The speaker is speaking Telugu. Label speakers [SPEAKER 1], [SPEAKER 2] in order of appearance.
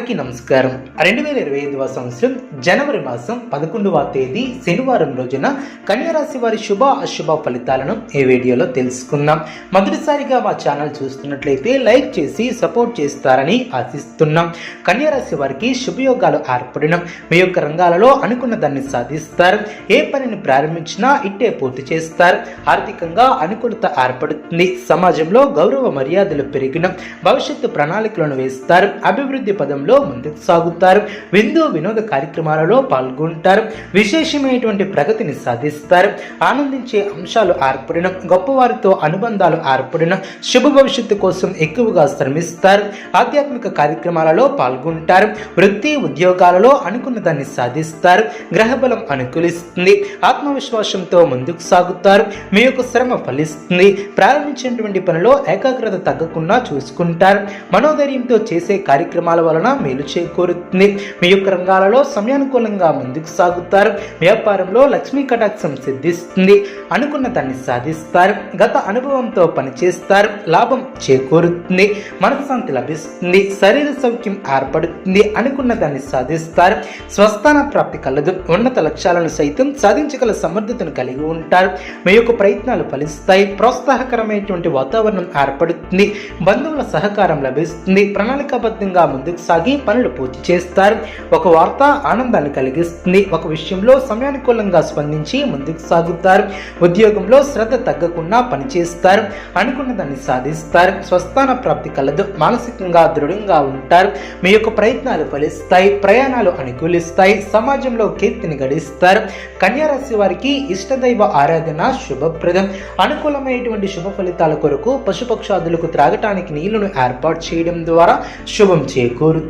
[SPEAKER 1] అందరికీ నమస్కారం. రెండు వేల ఇరవై ఐదవ సంవత్సరం జనవరి మాసం పదకొండవ తేదీ శనివారం రోజున కన్యారాశి వారి శుభ అశుభ ఫలితాలను ఈ వీడియోలో తెలుసుకుందాం. మొదటిసారిగా మా ఛానల్ చూస్తున్నట్లయితే లైక్ చేసి సపోర్ట్ చేస్తారని ఆశిస్తున్నాం. కన్యారాశి వారికి శుభయోగాలు ఏర్పడిన మీ యొక్క రంగాలలో అనుకున్న దాన్ని సాధిస్తారు. ఏ పనిని ప్రారంభించినా ఇట్టే పూర్తి చేస్తారు. ఆర్థికంగా అనుకూలత ఏర్పడుతుంది. సమాజంలో గౌరవ మర్యాదలు పెరిగిన భవిష్యత్తు ప్రణాళికలను వేస్తారు. అభివృద్ధి పదంలో ముందుకు సాగుతారు. విందు వినోద కార్యక్రమాలలో పాల్గొంటారు. విశేషమైనటువంటి ప్రగతిని సాధిస్తారు. ఆనందించే అంశాలు ఏర్పడిన గొప్పవారితో అనుబంధాలు ఏర్పడిన శుభ భవిష్యత్తు కోసం ఎక్కువగా శ్రమిస్తారు. ఆధ్యాత్మిక కార్యక్రమాలలో పాల్గొంటారు. వృత్తి ఉద్యోగాలలో అనుకున్న దాన్ని సాధిస్తారు. గ్రహబలం అనుకూలిస్తుంది. ఆత్మవిశ్వాసంతో ముందుకు సాగుతారు. మీ యొక్క శ్రమ ఫలిస్తుంది. ప్రారంభించినటువంటి పనిలో ఏకాగ్రత తగ్గకుండా చూసుకుంటారు. మనోధైర్యంతో చేసే కార్యక్రమాల వలన మేలు చేకూరుతుంది. మీ యొక్క రంగాలలో సమయానుకూలంగా ముందుకు సాగుతారు. వ్యాపారంలో లక్ష్మీ కటాక్షం సిద్ధిస్తుంది. అనుకున్న దాన్ని సాధిస్తారు. గత అనుభవంతో పనిచేస్తారు. లాభం చేకూరుతుంది. మనశ్శాంతి లభిస్తుంది. శరీర సౌఖ్యం ఏర్పడుతుంది. అనుకున్న దాన్ని సాధిస్తారు. స్వస్థాన ప్రాప్తి కలదు. ఉన్నత లక్ష్యాలను సైతం సాధించగల సమర్థతను కలిగి ఉంటారు. మీ యొక్క ప్రయత్నాలు ఫలిస్తాయి. ప్రోత్సాహకరమైనటువంటి వాతావరణం ఏర్పడుతుంది. బంధువుల సహకారం లభిస్తుంది. ప్రణాళికాబద్ధంగా ముందుకు సాగు పనులు పూర్తి చేస్తారు. ఒక వార్త ఆనందాన్ని కలిగిస్తుంది. ఒక విషయంలో సమయానుకూలంగా స్పందించి ముందుకు సాగుతారు. ఉద్యోగంలో శ్రద్ధ తగ్గకుండా పనిచేస్తారు. అనుకున్న దాన్ని సాధిస్తారు. స్వస్థాన ప్రాప్తి కలదు. మానసికంగా దృఢంగా ఉంటారు. మీ యొక్క ప్రయత్నాలు ఫలిస్తాయి. ప్రయాణాలు అనుకూలిస్తాయి. సమాజంలో కీర్తిని గడిస్తారు. కన్యారాశి వారికి ఇష్టదైవ ఆరాధన శుభప్రదం. అనుకూలమైనటువంటి శుభ ఫలితాల కొరకు పశుపక్షాదులకు త్రాగటానికి నీళ్ళను ఏర్పాటు చేయడం ద్వారా శుభం చేకూరుతుంది.